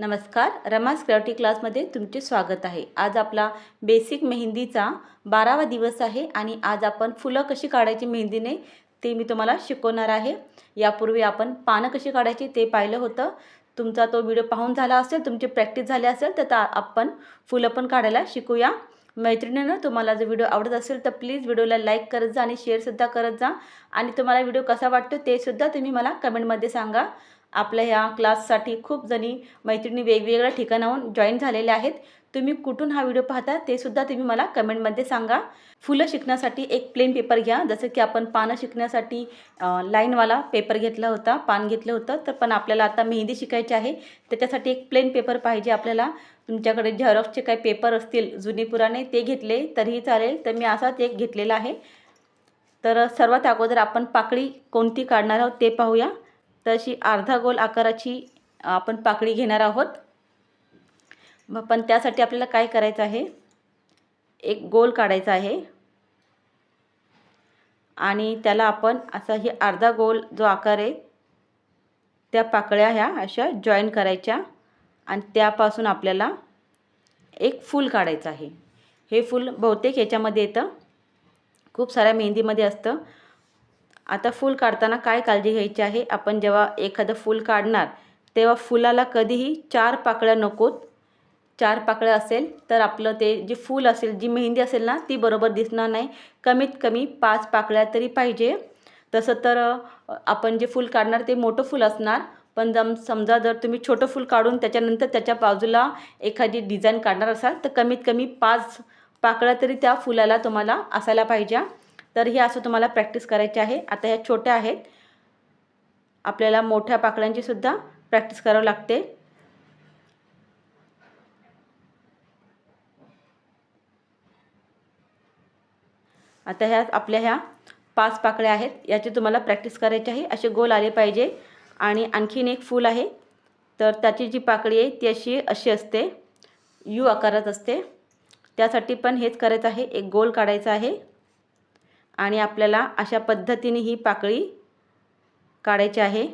नमस्कार रमास क्राफ्टी क्लासमध्ये तुमचे स्वागत आहे. आज आपला बेसिक मेहंदीचा बारावा दिवस आहे आणि आज आपण फुलं कशी काढायची मेहंदीने ते मी तुम्हाला शिकवणार आहे. यापूर्वी आपण पानं कशी काढायची ते पाहिलं होतं. तुमचा तो व्हिडिओ पाहून झाला असेल तुमची प्रॅक्टिस झाली असेल तर ता- आपण फुलं पण काढायला शिकूया. मैत्रिणीनं तुम्हाला जर व्हिडिओ आवडत असेल तर प्लीज व्हिडिओला लाईक करत जा आणि शेअरसुद्धा करत जा. आणि तुम्हाला व्हिडिओ कसा वाटतो ते सुद्धा तुम्ही मला कमेंटमध्ये सांगा. आपल्या ह्या क्लाससाठी खूप जणी मैत्रिणी वेगवेगळ्या ठिकाणाहून जॉईन झालेल्या आहेत. तुम्ही कुठून हा व्हिडिओ पाहता ते सुद्धा तुम्ही मला कमेंटमध्ये सांगा. फुलं शिकण्यासाठी एक प्लेन पेपर घ्या. जसं की आपण पानं शिकण्यासाठी लाईनवाला पेपर घेतला होता पान घेतलं होतं तर पण आपल्याला आता मेहंदी शिकायची आहे. त्याच्यासाठी एक प्लेन पेपर पाहिजे आपल्याला. तुमच्याकडे झेरॉक्सचे काही पेपर असतील जुने पुराणे ते घेतले तरीही चालेल. तर मी असाच एक घेतलेला आहे. तर सर्वात अगोदर आपण पाकळी कोणती काढणार आहोत ते पाहूया. तर अशी अर्धा गोल आकाराची आपण पाकळी घेणार आहोत. मग पण त्यासाठी आपल्याला काय करायचं आहे? एक गोल काढायचा आहे. आणि त्याला आपण असा ही अर्धा गोल जो आकार आहे त्या पाकळ्या ह्या अशा जॉईन करायच्या आणि त्यापासून आपल्याला एक फूल काढायचं आहे. हे फूल बहुतेक ह्याच्यामध्ये येतं. खूप साऱ्या मेहंदीमध्ये असतं. आता फूल काढताना काय काळजी घ्यायची आहे? आपण जेव्हा एखादं फूल काढणार तेव्हा फुलाला कधीही चार पाकळ्या नकोत. चार पाकळ्या असेल तर आपलं ते जे फूल असेल जी मेहंदी असेल ना ती बरोबर दिसणार नाही. कमीत कमी पाच पाकळ्या तरी पाहिजे. तसं तर आपण जे फूल काढणार ते मोठं फूल असणार. पण जम समजा जर तुम्ही छोटं फूल काढून त्याच्यानंतर त्याच्या बाजूला एखादी डिझाईन काढणार असाल तर कमीत कमी पाच पाकळ्या तरी त्या फुलाला तुम्हाला असायला पाहिजे. तर ही असं तुम्हाला प्रॅक्टिस करायची आहे. आता ह्या छोट्या आहेत. आपल्याला मोठ्या पाकळ्यांची सुद्धा प्रॅक्टिस करावं लागते. आता ह्या आपल्या ह्या पाच पाकळ्या आहेत. याची तुम्हाला प्रॅक्टिस करायची आहे. असे गोल आले पाहिजे. आणि आणखीन एक फूल आहे. तर त्याची जी पाकळी आहे ती अशी अशी असते. यू आकारात असते. त्यासाठी पण हेच करायचं आहे. एक गोल काढायचा आहे. आणि आपल्याला अशा पद्धतीने ही पाकळी काढायची आहे.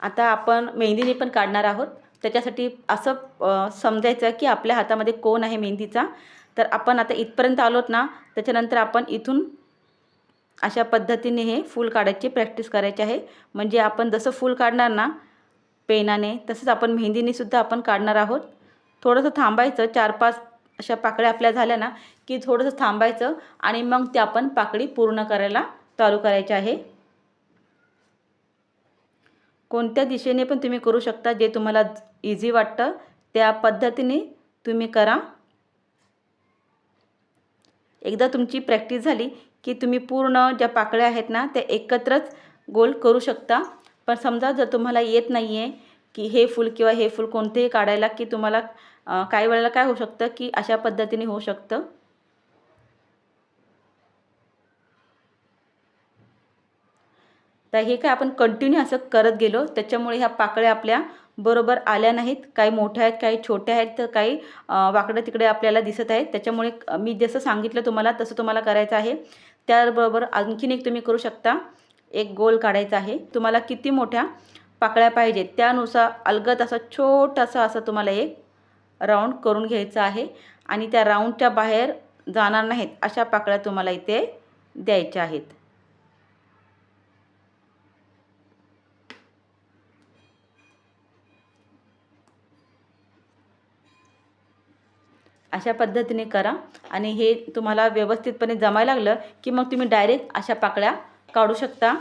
आता आपण मेहंदीने पण काढणार आहोत. त्याच्यासाठी असं समजायचं की आपल्या हातामध्ये कोण आहे मेहंदीचा. तर आपण आता इथपर्यंत आलोत ना त्याच्यानंतर आपण इथून अशा पद्धतीने हे फूल काढायची प्रॅक्टिस करायची आहे. म्हणजे आपण जसं फूल काढणार ना पेनाने तसंच आपण मेहंदीने सुद्धा आपण काढणार आहोत. थोडंसं थांबायचं चार पाच अशा पाकळ्या आपल्या झाल्या ना की थोडंसं थांबायचं आणि मग ते आपण पाकळी पूर्ण करायला चालू करायची आहे. कोणत्या दिशेने पण तुम्ही करू शकता जे तुम्हाला इझी वाटतं त्या पद्धतीने तुम्ही करा. एकदा तुमची प्रॅक्टिस झाली की तुम्ही पूर्ण ज्या पाकळ्या आहेत ना त्या एकत्रच गोल करू शकता. पण समजा जर तुम्हाला येत नाही आहे की हे फूल किंवा हे फूल कोणतेही काढायला की तुम्हाला काही वेळेला काय होऊ शकतं की अशा पद्धतीने होऊ शकतं. तर हे काय आपण कंटिन्यू असं करत गेलो. त्याच्यामुळे ह्या पाकळ्या आपल्या बरोबर आल्या नाहीत. काही मोठ्या आहेत काही छोट्या आहेत तर काही वाकडं तिकडे आपल्याला दिसत आहेत. त्याच्यामुळे मी जसं सांगितलं तुम्हाला तसं तुम्हाला करायचं आहे. त्याबरोबर आणखीन एक तुम्ही करू शकता. एक गोल काढायचा आहे. तुम्हाला किती मोठ्या पाकळ्या पाहिजेत त्यानुसार अलगद असा छोटंसं असं तुम्हाला एक राऊंड करून घ्यायचं आहे. आणि त्या राऊंडच्या बाहेर जाणार नाहीत अशा पाकळ्या तुम्हाला इथे द्यायच्या आहेत. अशा पद्धतीने करा. आणि हे तुम्हाला व्यवस्थितपणे जमायला लागलं की मग तुम्ही डायरेक्ट अशा पाकळ्या काढू शकता.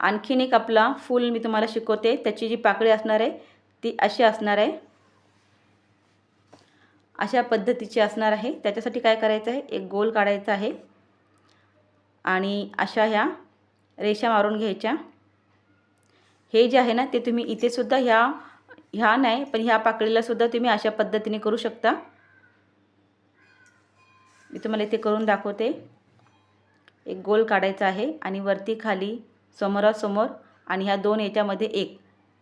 आणखीन एक आपला फूल मी तुम्हाला शिकवते. त्याची जी पाकळी असणार आहे ती अशी असणार आहे. अशा पद्धतीची असणार आहे. त्याच्यासाठी काय करायचं आहे? एक गोल काढायचा आहे. आणि अशा ह्या रेषा मारून घ्यायच्या. हे जे आहे ना ते तुम्ही इथेसुद्धा ह्या ह्या नाही पण ह्या पाकळीला सुद्धा तुम्ही अशा पद्धतीने करू शकता. मी तुम्हाला इथे करून दाखवते. एक गोल काढायचा आहे आणि वरती खाली समोरासमोर आणि ह्या दोन याच्यामध्ये एक.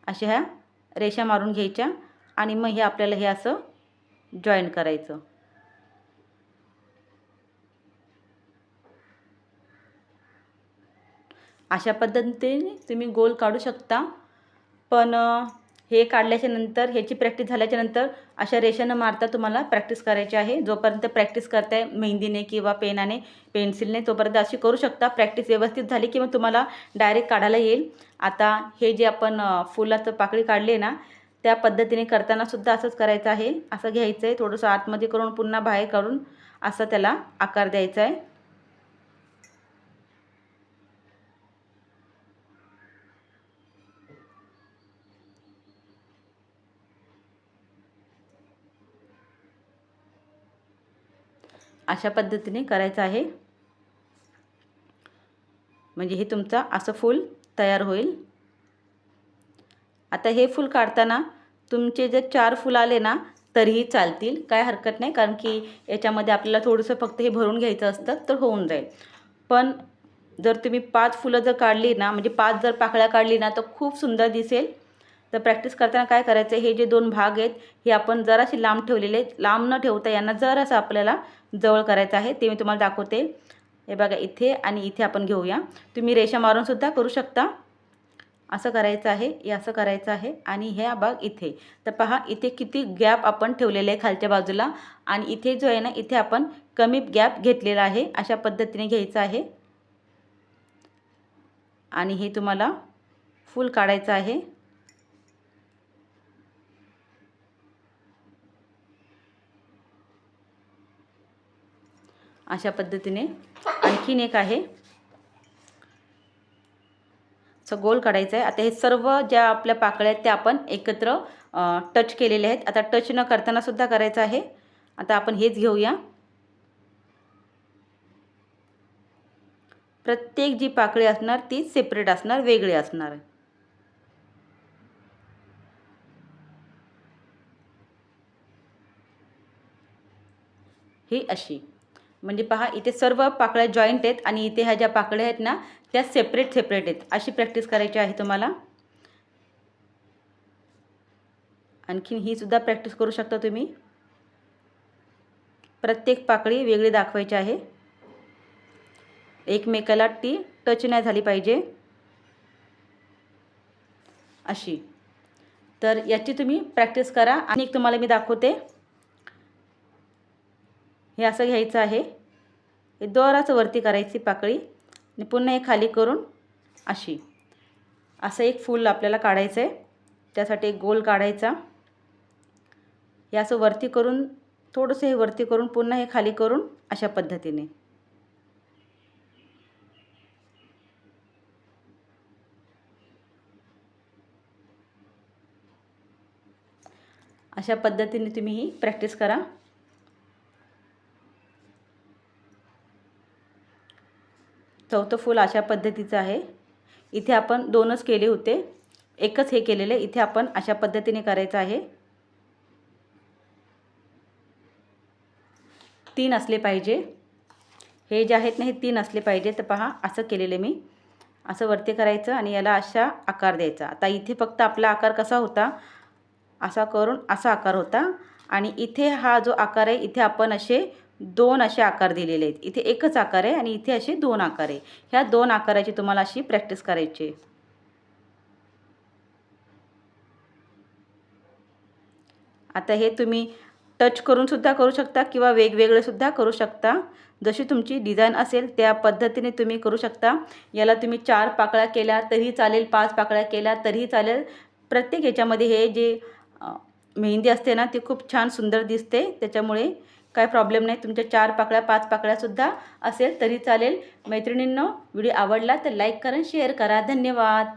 अशा ह्या रेषा मारून घ्यायच्या आणि मग हे आपल्याला हे असं जॉईन करायचं. अशा पद्धतीने तुम्ही गोल काढू शकता. पण हे काढल्याच्या नंतर ह्याची प्रॅक्टिस झाल्याच्यानंतर अशा रेषानं मारता तुम्हाला प्रॅक्टिस करायची आहे. जोपर्यंत प्रॅक्टिस करताय मेहंदीने किंवा पेनाने पेन्सिलने तोपर्यंत अशी करू शकता. प्रॅक्टिस व्यवस्थित झाली की मग तुम्हाला डायरेक्ट काढायला येईल. आता हे जे आपण फुलाचं पाकळी काढली आहे ना त्या पद्धतीने करताना सुद्धा असंच करायचं आहे. असं घ्यायचं आहे थोडंसं आतमध्ये करून पुन्हा बाहेर काढून असं त्याला आकार द्यायचा आहे. अशा पद्धतीने करायचं आहे. म्हणजे हे तुमचं असं फूल तयार होईल. आता हे फूल काढताना तुमचे जर चार फुल आले ना तरीही चालतील. काय हरकत नाही कारण की याच्यामध्ये आपल्याला थोडंसं फक्त हे भरून घ्यायचं असतं तर होऊन जाईल. पण जर तुम्ही पाच फुलं जर काढली ना म्हणजे पाच जर पाकळ्या काढली ना तर खूप सुंदर दिसेल. तर प्रॅक्टिस करताना काय करायचं हे जे दोन भाग आहेत हे आपण जराशी लांब ठेवलेले आहेत लांब न ठेवता यांना जरासं आपल्याला जवळ करायचं आहे ते मी तुम्हाला दाखवते. हे बघा इथे आणि इथे आपण घेऊया. तुम्ही रेषा मारूनसुद्धा करू शकता. असं करायचं आहे हे असं करायचं आहे आणि हे भाग इथे. तर पहा इथे किती गॅप आपण ठेवलेले आहे खालच्या बाजूला आणि इथे जो आहे ना इथे आपण कमी गॅप घेतलेला आहे अशा पद्धतीने घ्यायचं आहे. आणि हे तुम्हाला फुल काढायचं आहे. अशा पद्धतीने आणखीन एक आहे. असं गोल काढायचं आहे. आता हे सर्व ज्या आपल्या पाकळ्या आहेत त्या आपण एकत्र टच केलेले आहेत. आता टच न करताना सुद्धा करायचं आहे. आता आपण हेच घेऊया. प्रत्येक जी पाकळी असणार ती सेपरेट असणार वेगळी असणार. ही अशी. म्हणजे पहा इथे सर्व पाकळ्या जॉईंट आहेत आणि इथे ह्या ज्या पाकळ्या आहेत ना त्या सेपरेट सेपरेट आहेत. अशी प्रॅक्टिस करायची आहे तुम्हाला. आणखीन ही सुद्धा प्रॅक्टिस करू शकता तुम्ही. प्रत्येक पाकळी वेगळी दाखवायची आहे. एकमेकाला ती टच नाही झाली पाहिजे. अशी. तर याची तुम्ही प्रॅक्टिस करा. आणि एक तुम्हाला मी दाखवते. हे असं घ्यायचं आहे. हे दोराचं वरती करायची पाकळी. आणि पुन्हा हे खाली करून अशी. असं एक फूल आपल्याला काढायचं आहे त्यासाठी एक गोल काढायचा. हे असं वरती करून थोडंसं हे वरती करून पुन्हा हे खाली करून अशा पद्धतीने. अशा पद्धतीने तुम्ही ही प्रॅक्टिस करा. चौथं फूल अशा पद्धतीचं आहे. इथे आपण दोनच केले होते. एकच हे केलेले इथे आपण अशा पद्धतीने करायचं आहे. तीन असले पाहिजे. हे जे आहेत ना हे तीन असले पाहिजे. तर पहा असं केलेले मी. असं वरती करायचं आणि याला अशा आकार द्यायचा. आता इथे फक्त आपला आकार कसा होता? असा करून असा आकार होता. आणि इथे हा जो आकार आहे इथे आपण असे दोन असे आकार दिलेले आहेत. इथे एकच आकार आहे आणि इथे असे दोन आकार आहे. ह्या दोन आकाराची तुम्हाला अशी प्रॅक्टिस करायची आहे. आता हे तुम्ही टच करून सुद्धा करू शकता किंवा वेगवेगळे सुद्धा करू शकता. जशी तुमची डिझाईन असेल त्या पद्धतीने तुम्ही करू शकता. याला तुम्ही चार पाकळ्या केल्या तरीही चालेल. पाच पाकळ्या केल्या तरीही चालेल. प्रत्येक ह्याच्यामध्ये हे जे मेहंदी असते ना ती खूप छान सुंदर दिसते. त्याच्यामुळे काय प्रॉब्लेम नाही. तुमच्या चार पाकळ्या पाच पाकळ्यासुद्धा असेल तरी चालेल. मैत्रिणींनो व्हिडिओ आवडला तर लाईक करा शेअर करा. धन्यवाद.